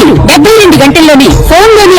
గురూజీ డెబ్బై రెండు గంటల్లోనే ఫోన్లోని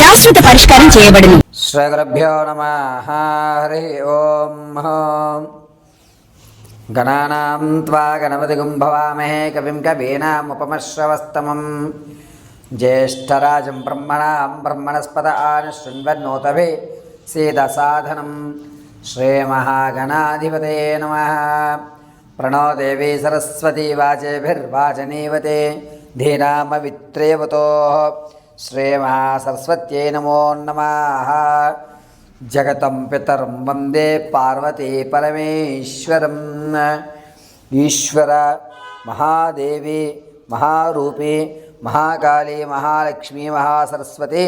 శాశ్వత పరిష్కారం చేయబడును. శ్రీగురుభ్యో నమ. హరి ఓం గణానాం త్వా గణపతిగుం భవామహే కవిం కవీనాముపమశ్రవస్తమం జ్యేష్ఠరాజం బ్రహ్మణాం బ్రహ్మణస్పద ఆన శృణ్వన్నోతభే సీదసాధనం శ్రీమహాగణాధిపతే నమ. ప్రణో దేవీ సరస్వతీ వాచేభిర్వాచనీవతే ధీనామవిత్రేవతో శ్రీమహాసరస్వత్యై నమో నమ జగతం పితరం వందే పార్వతీ పరమేశ్వరం ఈశ్వర మహాదేవి మహారూపి మహాకాళీ మహాలక్ష్మి మహాసరస్వతి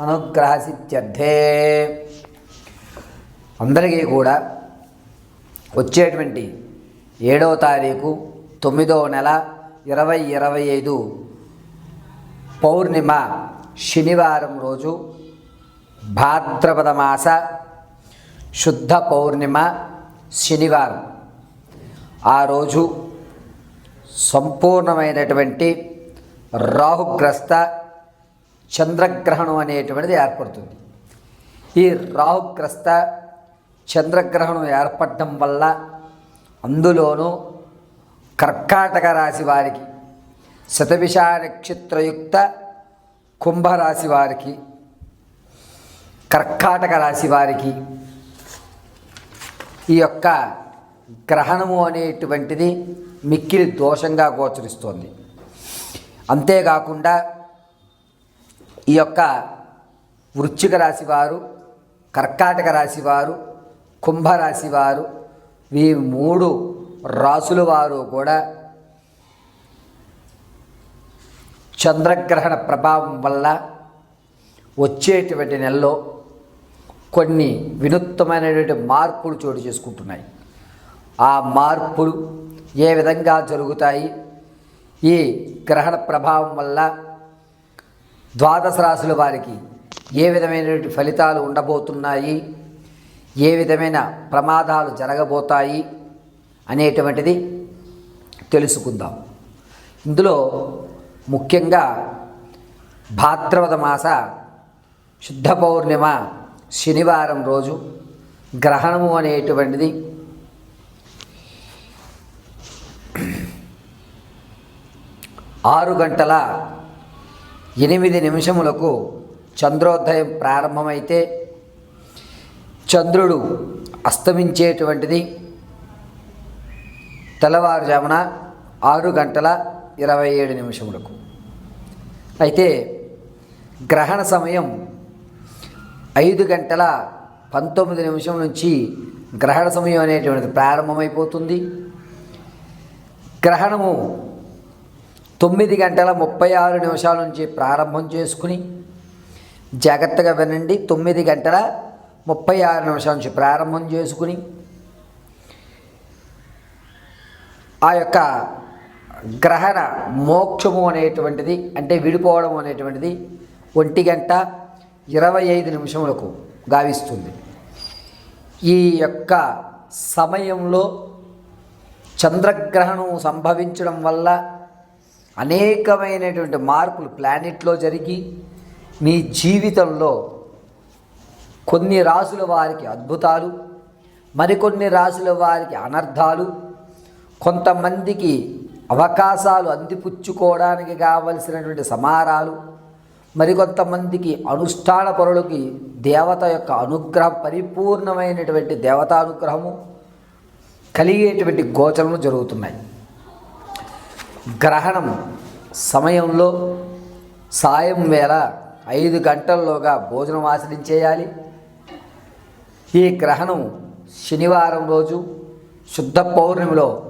అనుగ్రహ సిద్ధ్యర్థే అందరికీ కూడా వచ్చేటువంటి ఏడవ తారీఖు తొమ్మిదవ నెల ఇరవై ఇరవై ఐదు పౌర్ణిమ శనివారం రోజు భాద్రపద మాస శుద్ధ పౌర్ణిమ శనివారం. ఆ రోజు సంపూర్ణమైనటువంటి రాహుగ్రస్త చంద్రగ్రహణం అనేటువంటిది ఏర్పడుతుంది. ఈ రాహుగ్రస్త చంద్రగ్రహణం ఏర్పడడం వల్ల అందులోనూ కర్కాటక రాశి వారికి శతభిష నక్షత్రయుక్త కుంభరాశి వారికి కర్కాటక రాశి వారికి ఈ యొక్క గ్రహణము అనేటువంటిది మిక్కిలి దోషంగా గోచరిస్తోంది. అంతేకాకుండా ఈ యొక్క వృశ్చిక రాశి వారు కర్కాటక రాశి వారు కుంభరాశి వారు ఈ మూడు రాసుల వారు కూడా చంద్రగ్రహణ ప్రభావం వల్ల వచ్చేటువంటి నెలలో కొన్ని వినూత్నమైనటువంటి మార్పులు చోటు చేసుకుంటున్నాయి. ఆ మార్పులు ఏ విధంగా జరుగుతాయి? ఈ గ్రహణ ప్రభావం వల్ల ద్వాదశ రాశుల వారికి ఏ విధమైనటువంటి ఫలితాలు ఉండబోతున్నాయి? ఏ విధమైన ప్రమాదాలు జరగబోతాయి? అనేటువంటిది తెలుసుకుందాం. ఇందులో ముఖ్యంగా భాద్రపద మాస శుద్ధ పౌర్ణిమ శనివారం రోజు గ్రహణము అనేటువంటిది ఆరు గంటల ఎనిమిది నిమిషములకు చంద్రోదయం ప్రారంభమైతే చంద్రుడు అస్తమించేటువంటిది తెల్లవారుజామున ఆరు గంటల ఇరవై ఏడు నిమిషములకు. అయితే గ్రహణ సమయం ఐదు గంటల పంతొమ్మిది నిమిషం నుంచి గ్రహణ సమయం అనేటువంటిది ప్రారంభమైపోతుంది. గ్రహణము తొమ్మిది గంటల ముప్పై ఆరు నిమిషాల నుంచి ప్రారంభం చేసుకుని జాగ్రత్తగా వినండి. తొమ్మిది గంటల ముప్పై ఆరు నిమిషాల నుంచి ప్రారంభం చేసుకుని ఆ యొక్క గ్రహణ మోక్షము అనేటువంటిది అంటే విడిపోవడం అనేటువంటిది ఒంటి గంట ఇరవై ఐదు నిమిషములకు గావిస్తుంది. ఈ యొక్క సమయంలో చంద్రగ్రహణం సంభవించడం వల్ల అనేకమైనటువంటి మార్పులు ప్లానెట్లో జరిగి మీ జీవితంలో కొన్ని రాసుల వారికి అద్భుతాలు మరికొన్ని రాసుల వారికి అనర్థాలు కొంతమందికి అవకాశాలు అందిపుచ్చుకోవడానికి కావలసినటువంటి సమారాలు మరికొంతమందికి అనుష్ఠాన పరులకి దేవత యొక్క అనుగ్రహం పరిపూర్ణమైనటువంటి దేవతానుగ్రహము కలిగేటువంటి గోచరములు జరుగుతున్నాయి. గ్రహణం సమయంలో సాయం వేళ ఐదు గంటల్లోగా భోజనం ఆచరించేయాలి. ఈ గ్రహణం శనివారం రోజు శుద్ధ పౌర్ణమిలో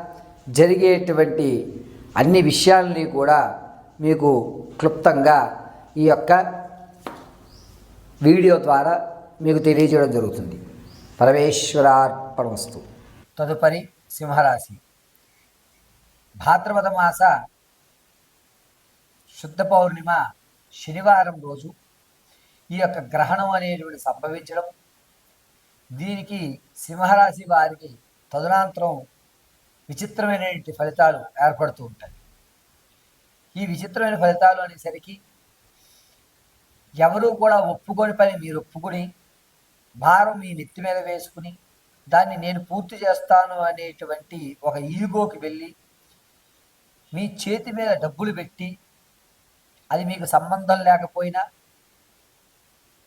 జరిగేటువంటి అన్ని విషయాలని కూడా మీకు క్లుప్తంగా ఈ యొక్క వీడియో ద్వారా మీకు తెలియజేయడం జరుగుతుంది. పరమేశ్వరార్పణ వస్తు తదుపరి సింహరాశి. భాద్రపద మాస శుద్ధ పౌర్ణిమ శనివారం రోజు ఈ యొక్క గ్రహణం అనేటువంటి సంభవించడం దీనికి సింహరాశి వారికి తదునాంతరం విచిత్రమైనటువంటి ఫలితాలు ఏర్పడుతూ ఉంటాయి. ఈ విచిత్రమైన ఫలితాలు అనేసరికి ఎవరూ కూడా ఒప్పుకొని పని మీరు ఒప్పుకొని భారం మీ నెత్తి మీద వేసుకుని దాన్ని నేను పూర్తి చేస్తాను అనేటువంటి ఒక ఈగోకి వెళ్ళి మీ చేతి మీద డబ్బులు పెట్టి అది మీకు సంబంధం లేకపోయినా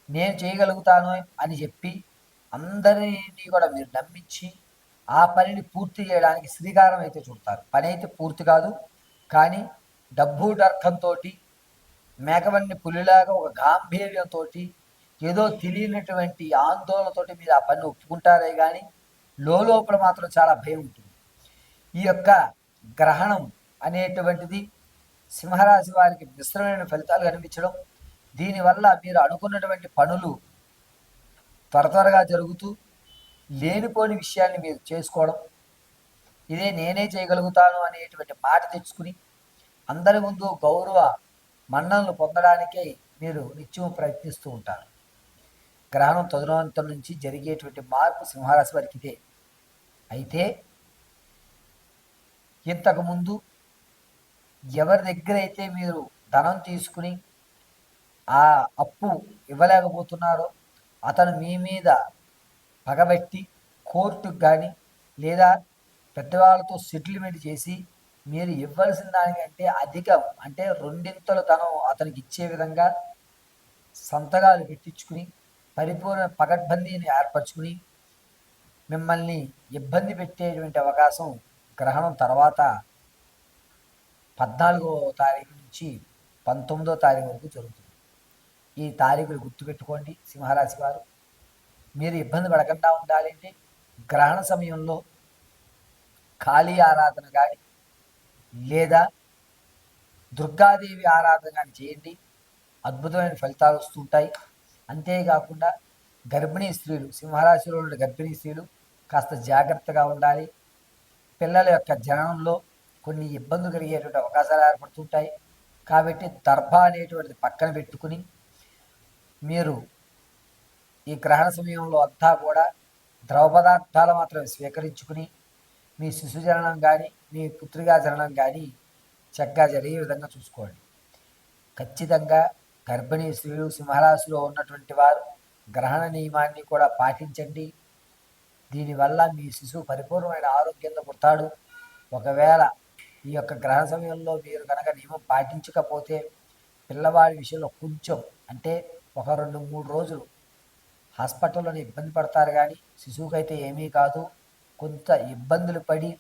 నేను చేయగలుగుతాను అని చెప్పి అందరినీ కూడా మీరు నమ్మించి ఆ పనిని పూర్తి చేయడానికి శ్రీకారం అయితే చూడతారు. పని అయితే పూర్తి కాదు. కానీ డబ్బు డర్కంతో మేకవన్ని పులిలాగా ఒక గాంభీర్యంతో ఏదో తెలియనటువంటి ఆందోళనతోటి మీరు ఆ పని ఒప్పుకుంటారే కానీ లోపల మాత్రం చాలా భయం ఉంటుంది. ఈ యొక్క గ్రహణం అనేటువంటిది సింహరాశి వారికి మిశ్రమైన ఫలితాలు కనిపించడం దీనివల్ల మీరు అనుకున్నటువంటి పనులు త్వర త్వరగా జరుగుతూ లేనిపోని విషయాన్ని మీరు చేసుకోవడం. ఇదే నేనే చేయగలుగుతాను అనేటువంటి మాట తెచ్చుకుని అందరి ముందు గౌరవ మన్ననలు పొందడానికే మీరు నిత్యం ప్రయత్నిస్తూ ఉంటారు. గ్రహణం తదునంతం నుంచి జరిగేటువంటి మార్పు సింహరాశి వారికి ఇదే. అయితే ఇంతకుముందు ఎవరి దగ్గర అయితే మీరు ధనం తీసుకుని ఆ అప్పు ఇవ్వలేకపోతున్నారో అతను మీ మీద పగబెట్టి కోర్టుకు కానీ లేదా పెద్దవాళ్ళతో సెటిల్మెంట్ చేసి మీరు ఇవ్వాల్సిన దానికంటే అధికం అంటే రెండింతలు ధనం అతనికి ఇచ్చే విధంగా సంతకాలు పెట్టించుకుని పరిపూర్ణ పగడ్బందీని ఏర్పరచుకుని మిమ్మల్ని ఇబ్బంది పెట్టేటువంటి అవకాశం గ్రహణం తర్వాత పద్నాలుగో తారీఖు నుంచి పంతొమ్మిదో తారీఖు వరకు జరుగుతుంది. ఈ తారీఖులు గుర్తుపెట్టుకోండి సింహరాశి వారు. మీరు ఇబ్బంది పడకుండా ఉండాలండి. గ్రహణ సమయంలో కాళీ ఆరాధన కానీ లేదా దుర్గాదేవి ఆరాధన కానీ చేయండి. అద్భుతమైన ఫలితాలు వస్తుంటాయి అంతేకాకుండా గర్భిణీ స్త్రీలు సింహరాశిలో ఉండే గర్భిణీ స్త్రీలు కాస్త జాగ్రత్తగా ఉండాలి. పిల్లల యొక్క జననంలో కొన్ని ఇబ్బందులు కలిగేటువంటి అవకాశాలు ఏర్పడుతుంటాయి కాబట్టి దర్భ అనేటువంటిది పక్కన పెట్టుకుని మీరు ఈ గ్రహణ సమయంలో అంతా కూడా ద్రవ పదార్థాలు మాత్రమే స్వీకరించుకుని మీ శిశు జననం కానీ మీ పుత్రికా జననం కానీ చక్కగా జరిగే విధంగా చూసుకోండి. ఖచ్చితంగా గర్భిణీ స్త్రీలు సింహరాశిలో ఉన్నటువంటి వారు గ్రహణ నియమాన్ని కూడా పాటించండి. దీనివల్ల మీ శిశువు పరిపూర్ణమైన ఆరోగ్యంతో పుడతాడు. ఒకవేళ ఈ యొక్క గ్రహణ సమయంలో మీరు కనుక నియమం పాటించకపోతే పిల్లవాడి విషయంలో కొంచెం అంటే ఒక రెండు మూడు రోజులు హాస్పిటల్లోనే ఇబ్బంది పడతారు కానీ శిశువుకైతే ఏమీ కాదు. కొంత ఇబ్బందులు పడి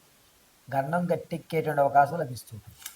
గన్నం గట్టెక్కేటువంటి అవకాశం లభిస్తుంది